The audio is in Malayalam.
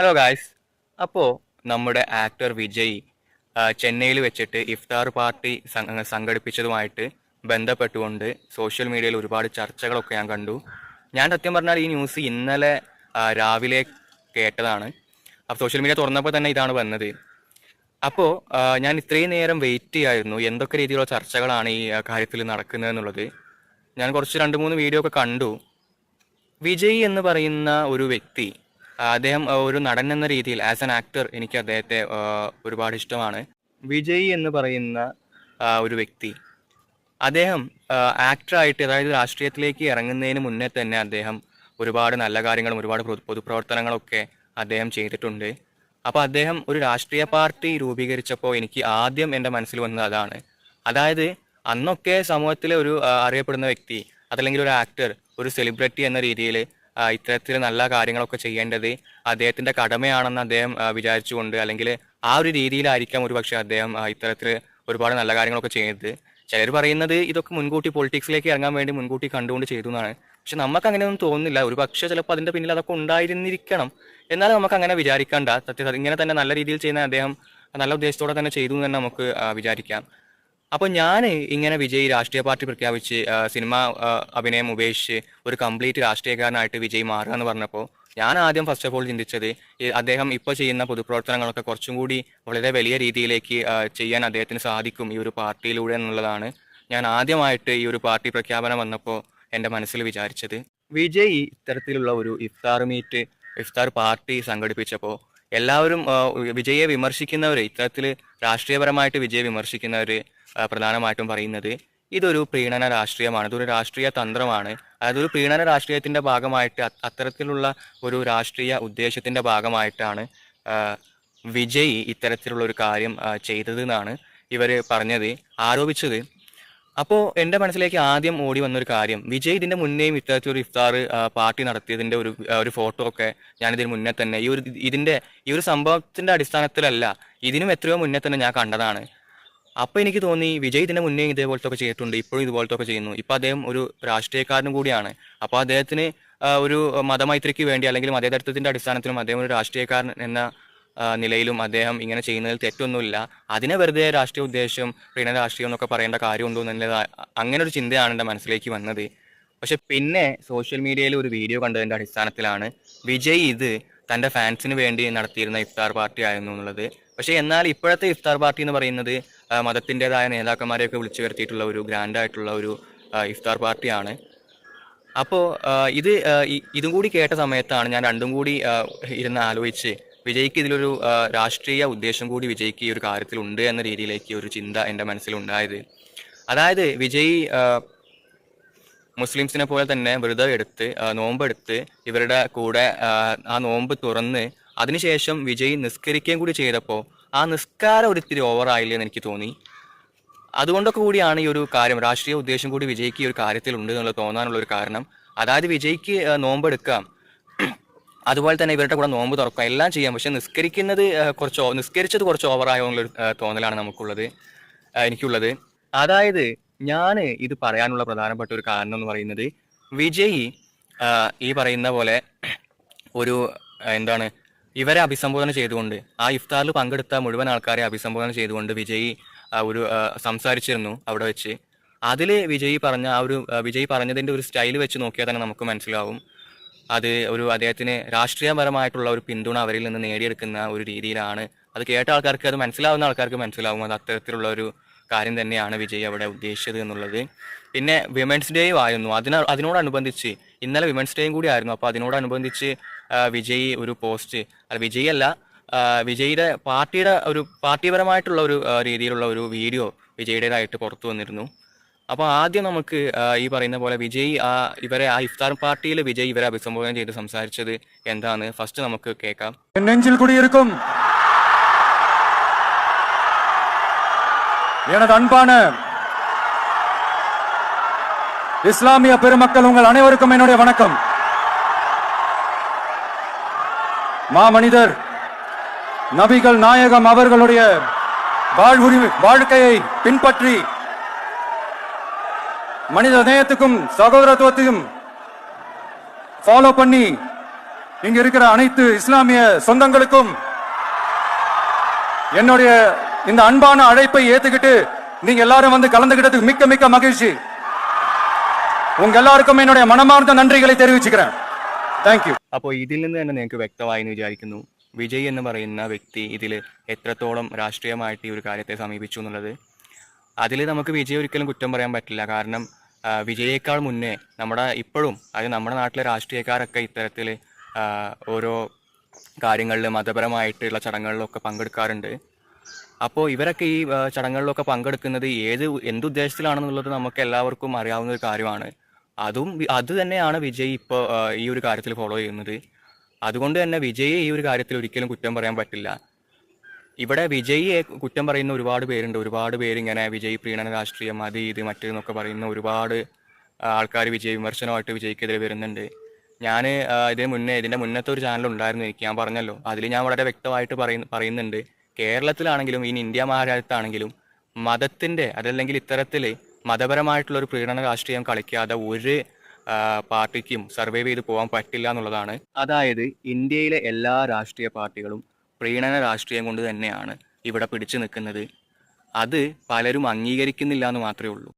ഹലോ ഗായ്സ് അപ്പോൾ നമ്മുടെ ആക്ടർ വിജയ് ചെന്നൈയിൽ വെച്ചിട്ട് ഇഫ്താർ പാർട്ടി സംഘടിപ്പിച്ചതുമായിട്ട് ബന്ധപ്പെട്ടുകൊണ്ട് സോഷ്യൽ മീഡിയയിൽ ഒരുപാട് ചർച്ചകളൊക്കെ ഞാൻ കണ്ടു. ഞാൻ സത്യം പറഞ്ഞാൽ ഈ ന്യൂസ് ഇന്നലെ രാവിലെ കേട്ടതാണ്. അപ്പോൾ സോഷ്യൽ മീഡിയ തുറന്നപ്പോൾ തന്നെ ഇതാണ് വന്നത്. അപ്പോൾ ഞാൻ ഇത്രയും നേരം വെയിറ്റ് ചെയ്യായിരുന്നു. എന്തൊക്കെ രീതിയിലുള്ള ചർച്ചകളാണ് ഈ കാര്യത്തിൽ നടക്കുന്നത് എന്നുള്ളത്. ഞാൻ കുറച്ച് രണ്ട് മൂന്ന് വീഡിയോ ഒക്കെ കണ്ടു. വിജയ് എന്ന് പറയുന്ന ഒരു വ്യക്തി അദ്ദേഹം ഒരു നടൻ എന്ന രീതിയിൽ ആസ് ആൻ ആക്ടർ എനിക്ക് അദ്ദേഹത്തെ ഒരുപാട് ഇഷ്ടമാണ്. വിജയ് എന്ന് പറയുന്ന ഒരു വ്യക്തി. അദ്ദേഹം ആക്ടറായിട്ട് അതായത് രാഷ്ട്രീയത്തിലേക്ക് ഇറങ്ങുന്നതിന് മുന്നേ തന്നെ അദ്ദേഹം ഒരുപാട് നല്ല കാര്യങ്ങളും ഒരുപാട് പൊതുപ്രവർത്തനങ്ങളൊക്കെ അദ്ദേഹം ചെയ്തിട്ടുണ്ട്. അപ്പോൾ അദ്ദേഹം ഒരു രാഷ്ട്രീയ പാർട്ടി രൂപീകരിച്ചപ്പോൾ എനിക്ക് ആദ്യം എന്റെ മനസ്സിൽ വന്നത് അതാണ്. അതായത് അന്നൊക്കെ സമൂഹത്തിലെ ഒരു അറിയപ്പെടുന്ന വ്യക്തി അതല്ലെങ്കിൽ ഒരു ആക്ടർ ഒരു സെലിബ്രിറ്റി എന്ന രീതിയിൽ ഇത്തരത്തിൽ നല്ല കാര്യങ്ങളൊക്കെ ചെയ്യേണ്ടത് അദ്ദേഹത്തിന്റെ കടമയാണെന്ന് അദ്ദേഹം വിചാരിച്ചുകൊണ്ട് അല്ലെങ്കിൽ ആ ഒരു രീതിയിലായിരിക്കാം ഒരുപക്ഷെ അദ്ദേഹം ഇത്തരത്തിൽ ഒരുപാട് നല്ല കാര്യങ്ങളൊക്കെ ചെയ്തത്. ചിലർ പറയുന്നത് ഇതൊക്കെ മുൻകൂട്ടി പൊളിറ്റിക്സിലേക്ക് ഇറങ്ങാൻ വേണ്ടി മുൻകൂട്ടി കണ്ടുകൊണ്ട് ചെയ്തു എന്നാണ് പക്ഷെ നമുക്ക് അങ്ങനെയൊന്നും തോന്നുന്നില്ല. ഒരു പക്ഷേ ചിലപ്പോൾ അതിന്റെ പിന്നിൽ അതൊക്കെ ഉണ്ടായിരുന്നിരിക്കണം. എന്നാലും നമുക്ക് അങ്ങനെ വിചാരിക്കണ്ട സത്യസത്യം ഇങ്ങനെ തന്നെ നല്ല രീതിയിൽ ചെയ്യുന്ന അദ്ദേഹം നല്ല ഉദ്ദേശത്തോടെ തന്നെ ചെയ്തു എന്ന് തന്നെ നമുക്ക് വിചാരിക്കാം. അപ്പോൾ ഞാൻ ഇങ്ങനെ വിജയ് രാഷ്ട്രീയ പാർട്ടി പ്രഖ്യാപിച്ച് സിനിമ അഭിനയം ഉപേക്ഷിച്ച് ഒരു കംപ്ലീറ്റ് രാഷ്ട്രീയക്കാരനായിട്ട് വിജയ് മാറുക എന്ന് പറഞ്ഞപ്പോൾ ഞാൻ ആദ്യം ഫസ്റ്റ് ഓഫ് ഓൾ ചിന്തിച്ചത് അദ്ദേഹം ഇപ്പോൾ ചെയ്യുന്ന പൊതുപ്രവർത്തനങ്ങളൊക്കെ കുറച്ചും കൂടി വളരെ വലിയ രീതിയിലേക്ക് ചെയ്യാൻ അദ്ദേഹത്തിന് സാധിക്കും ഈ ഒരു പാർട്ടിയിലൂടെ എന്നുള്ളതാണ് ഞാൻ ആദ്യമായിട്ട് ഈ ഒരു പാർട്ടി പ്രഖ്യാപനം വന്നപ്പോൾ എന്റെ മനസ്സിൽ വിചാരിച്ചത്. വിജയ് ഇത്തരത്തിലുള്ള ഒരു ഇഫ്താർ മീറ്റ് ഇഫ്താർ പാർട്ടി സംഘടിപ്പിച്ചപ്പോൾ എല്ലാവരും വിജയെ വിമർശിക്കുന്നവർ ഇത്തരത്തിൽ രാഷ്ട്രീയപരമായിട്ട് വിജയെ വിമർശിക്കുന്നവർ പ്രധാനമായിട്ടും പറയുന്നത് ഇതൊരു പ്രീണന രാഷ്ട്രീയമാണ്. ഇതൊരു രാഷ്ട്രീയ തന്ത്രമാണ്. അതായത് ഒരു പ്രീണന രാഷ്ട്രീയത്തിന്റെ ഭാഗമായിട്ട് അത്തരത്തിലുള്ള ഒരു രാഷ്ട്രീയ ഉദ്ദേശത്തിന്റെ ഭാഗമായിട്ടാണ് വിജയ് ഇത്തരത്തിലുള്ള ഒരു കാര്യം ചെയ്തതെന്നാണ് ഇവർ പറഞ്ഞത്. ആരോപിച്ചത് അപ്പോൾ എന്റെ മനസ്സിലേക്ക് ആദ്യം ഓടി വന്നൊരു കാര്യം. വിജയ് ഇതിന്റെ മുന്നേയും ഇത്തരത്തിൽ ഒരു ഇഫ്താർ പാർട്ടി നടത്തിയതിന്റെ ഒരു ഒരു ഫോട്ടോ ഒക്കെ ഞാൻ ഇതിന് മുന്നേ തന്നെ ഈ ഒരു ഇതിന്റെ ഈ ഒരു സംഭവത്തിന്റെ അടിസ്ഥാനത്തിലല്ല ഇതിനും എത്രയോ മുന്നേ തന്നെ ഞാൻ കണ്ടതാണ്. അപ്പോൾ എനിക്ക് തോന്നി വിജയ് ഇതിന്റെ മുന്നേ ഇതേപോലത്തെ ഒക്കെ ചെയ്തിട്ടുണ്ട് ഇപ്പോഴും ഇതുപോലത്തെ ഒക്കെ ചെയ്യുന്നു. ഇപ്പൊ അദ്ദേഹം ഒരു രാഷ്ട്രീയക്കാരനും കൂടിയാണ്. അപ്പോൾ അദ്ദേഹത്തിന് ഒരു മതമൈത്രിക്ക് വേണ്ടി അല്ലെങ്കിൽ മതേതരത്വത്തിന്റെ അടിസ്ഥാനത്തിലും അദ്ദേഹം ഒരു രാഷ്ട്രീയക്കാരൻ എന്ന നിലയിലും അദ്ദേഹം ഇങ്ങനെ ചെയ്യുന്നതിൽ തെറ്റൊന്നുമില്ല. അതിനെ വെറുതെ രാഷ്ട്രീയ ഉദ്ദേശം പ്രീണ രാഷ്ട്രീയം എന്നൊക്കെ പറയേണ്ട കാര്യമുണ്ടോ എന്നുള്ളത് അങ്ങനെ ഒരു ചിന്തയാണ് എന്റെ മനസ്സിലേക്ക് വന്നത്. പക്ഷെ പിന്നെ സോഷ്യൽ മീഡിയയിൽ ഒരു വീഡിയോ കണ്ടതിന്റെ അടിസ്ഥാനത്തിലാണ് വിജയ് ഇത് തന്റെ ഫാൻസിന് വേണ്ടി നടത്തിയിരുന്ന ഇഫ്താർ പാർട്ടി ആയിരുന്നു എന്നുള്ളത്. പക്ഷേ എന്നാൽ ഇപ്പോഴത്തെ ഇഫ്താർ പാർട്ടി എന്ന് പറയുന്നത് മതത്തിന്റെതായ നേതാക്കന്മാരെയൊക്കെ വിളിച്ചു വരുത്തിയിട്ടുള്ള ഒരു ഗ്രാൻഡായിട്ടുള്ള ഒരു ഇഫ്താർ പാർട്ടിയാണ്. അപ്പോൾ ഇത് ഇതും കൂടി കേട്ട സമയത്താണ് ഞാൻ രണ്ടും കൂടി ഇരുന്ന് ആലോചിച്ച് വിജയ്ക്ക് ഇതിലൊരു രാഷ്ട്രീയ ഉദ്ദേശം കൂടി വിജയ്ക്ക് ഈ ഒരു കാര്യത്തിൽ ഉണ്ട് എന്ന രീതിയിലേക്ക് ഒരു ചിന്ത എന്റെ മനസ്സിലുണ്ടായത്. അതായത് വിജയ് മുസ്ലിംസിനെ പോലെ തന്നെ വ്രതം എടുത്ത് നോമ്പെടുത്ത് ഇവരുടെ കൂടെ ആ, നോമ്പ് തുറന്ന് അതിനുശേഷം വിജയ് നിസ്കരിക്കുകയും കൂടി ചെയ്തപ്പോൾ ആ നിസ്കാരം ഒരിത്തിരി ഓവറായില്ലേ എന്ന് എനിക്ക് തോന്നി. അതുകൊണ്ടൊക്കെ കൂടിയാണ് ഈ ഒരു കാര്യം രാഷ്ട്രീയ ഉദ്ദേശം കൂടി വിജയ്ക്ക് ഈ ഒരു കാര്യത്തിൽ ഉണ്ട് എന്നുള്ളത് തോന്നാനുള്ള ഒരു കാരണം. അതായത് വിജയ്ക്ക് നോമ്പെടുക്കാം അതുപോലെ തന്നെ ഇവരുടെ കൂടെ നോമ്പ് തുറക്കുക എല്ലാം ചെയ്യാം. പക്ഷെ നിസ്കരിക്കുന്നത് കുറച്ച് നിസ്കരിച്ചത് കുറച്ച് ഓവറായോ തോന്നലാണ് നമുക്കുള്ളത് എനിക്കുള്ളത്. അതായത് ഞാൻ ഇത് പറയാനുള്ള പ്രധാനപ്പെട്ട ഒരു കാരണം എന്ന് പറയുന്നത് വിജയ് ഈ പറയുന്ന പോലെ ഒരു എന്താണ് ഇവരെ അഭിസംബോധന ചെയ്തുകൊണ്ട് ആ ഇഫ്താറിൽ പങ്കെടുത്ത മുഴുവൻ ആൾക്കാരെ അഭിസംബോധന ചെയ്തുകൊണ്ട് വിജയ് ഒരു സംസാരിച്ചിരുന്നു അവിടെ വെച്ച്. അതിൽ വിജയ് പറഞ്ഞ ആ ഒരു വിജയ് പറഞ്ഞതിന്റെ ഒരു സ്റ്റൈൽ വെച്ച് നോക്കിയാൽ തന്നെ നമുക്ക് മനസ്സിലാവും. അത് ഒരു അദ്ദേഹത്തിന് രാഷ്ട്രീയപരമായിട്ടുള്ള ഒരു പിന്തുണ അവരിൽ നിന്ന് നേടിയെടുക്കുന്ന ഒരു രീതിയിലാണ്. അത് കേട്ട ആൾക്കാർക്ക് അത് മനസ്സിലാവുന്ന ആൾക്കാർക്ക് മനസ്സിലാവും. അത് അത്തരത്തിലുള്ള ഒരു കാര്യം തന്നെയാണ് വിജയ് അവിടെ ഉദ്ദേശിച്ചത് എന്നുള്ളത്. പിന്നെ വിമൻസ് ഡേയും ആയിരുന്നു. അതിന അതിനോടനുബന്ധിച്ച് ഇന്നലെ വിമൻസ് ഡേയും കൂടി ആയിരുന്നു. അപ്പോൾ അതിനോടനുബന്ധിച്ച് വിജയ് ഒരു പോസ്റ്റ് അല്ല വിജയ് അല്ല വിജയ്യുടെ പാർട്ടിയുടെ ഒരു പാർട്ടിപരമായിട്ടുള്ള ഒരു രീതിയിലുള്ള ഒരു വീഡിയോ വിജയുടേതായിട്ട് പുറത്തു വന്നിരുന്നു. അപ്പോൾ ആദ്യം നമുക്ക് ആ, ഈ പറയുന്ന പോലെ വിജയ് ആ ഇവരെ ആ ഇഫ്താർ പാർട്ടിയിൽ വിജയ് ഇവരെ അഭിസംബോധന ചെയ്ത് സംസാരിച്ചത് എന്താണ് ഫസ്റ്റ് നമുക്ക് കേൾക്കാം என் நெஞ்சில் குடியிருக்கும் எனது அன்பான இஸ்லாமிய பெருமக்கள் உங்கள் அனைவருக்கும் என்னுடைய வணக்கம் மாமனிதர் நபிகள் நாயகம் அவர்களுடைய வாழ்வுரி வாழ்க்கையை பின்பற்றி மனித நேயத்துக்கும் சகோதரத்துவத்தையும் ஃபாலோ பண்ணி இங்க இருக்கிற அனைத்து இஸ்லாமிய சொந்தங்களுக்கும் என்னுடைய இந்த அன்பான அழைப்பை ஏத்துக்கிட்டு நீங்க எல்லாரும் வந்து கலந்துகிட்டதுக்கு மிக்க மிக்க மகிழ்ச்சி உங்க எல்லாருக்கும் என்னுடைய மனமார்ந்த நன்றிகளை தெரிவிச்சுக்கிறேன் தேங்க்யூ അപ്പോൾ ഇതിൽ നിന്ന് തന്നെ നിങ്ങൾക്ക് വ്യക്തമായി എന്ന് വിചാരിക്കുന്നു വിജയ് എന്ന് പറയുന്ന വ്യക്തി ഇതിൽ എത്രത്തോളം രാഷ്ട്രീയമായിട്ട് ഈ ഒരു കാര്യത്തെ സമീപിച്ചു എന്നുള്ളത് അതിൽ നമുക്ക് വിജയ് ഒരിക്കലും കുറ്റം പറയാൻ പറ്റില്ല കാരണം ആ, വിജയേക്കാൾ മുന്നേ നമ്മുടെ ഇപ്പോഴും അത് നമ്മുടെ നാട്ടിലെ രാഷ്ട്രീയക്കാരൊക്കെ ഇത്തരത്തിൽ ഓരോ കാര്യങ്ങളിൽ മതപരമായിട്ടുള്ള ചടങ്ങുകളിലൊക്കെ പങ്കെടുക്കാറുണ്ട്. അപ്പോൾ ഇവരൊക്കെ ഈ ചടങ്ങുകളിലൊക്കെ പങ്കെടുക്കുന്നത് ഏത് എന്തുദ്ദേശത്തിലാണെന്നുള്ളത് നമുക്ക് എല്ലാവർക്കും അറിയാവുന്ന ഒരു കാര്യമാണ്. അതും അത് തന്നെയാണ് വിജയ് ഇപ്പോൾ ഈ ഒരു കാര്യത്തിൽ ഫോളോ ചെയ്യുന്നത്. അതുകൊണ്ട് തന്നെ വിജയ് ഈ ഒരു കാര്യത്തിൽ ഒരിക്കലും കുറ്റം പറയാൻ പറ്റില്ല. ഇവിടെ വിജയിയെ കുറ്റം പറയുന്ന ഒരുപാട് പേരുണ്ട്. ഒരുപാട് പേര് ഇങ്ങനെ വിജയ് പ്രീണന രാഷ്ട്രീയം അത് ഇത് മറ്റേന്നൊക്കെ പറയുന്ന ഒരുപാട് ആൾക്കാർ വിജയ് വിമർശനമായിട്ട് വിജയ്ക്കെതിരെ വരുന്നുണ്ട്. ഞാൻ ഇതിന് മുന്നേ ഇതിന്റെ മുന്നത്തെ ഒരു ചാനൽ ഉണ്ടായിരുന്നു എനിക്ക് ഞാൻ പറഞ്ഞല്ലോ. അതിൽ ഞാൻ വളരെ വ്യക്തമായിട്ട് പറയുന്ന പറയുന്നുണ്ട്. കേരളത്തിലാണെങ്കിലും ഇനി ഇന്ത്യ മഹാരാജ്യത്താണെങ്കിലും മതത്തിന്റെ അതല്ലെങ്കിൽ ഇത്തരത്തിൽ മതപരമായിട്ടുള്ള ഒരു പ്രീണന രാഷ്ട്രീയം കളിക്കാതെ ഒരു പാർട്ടിക്കും സർവൈവ് ചെയ്ത് പോകാൻ പറ്റില്ല എന്നുള്ളതാണ്. അതായത് ഇന്ത്യയിലെ എല്ലാ രാഷ്ട്രീയ പാർട്ടികളും പ്രീണന രാഷ്ട്രീയം കൊണ്ട് തന്നെയാണ് ഇവിടെ പിടിച്ചു നിൽക്കുന്നത്. അത് പലരും അംഗീകരിക്കുന്നില്ല എന്ന് മാത്രമേ ഉള്ളൂ.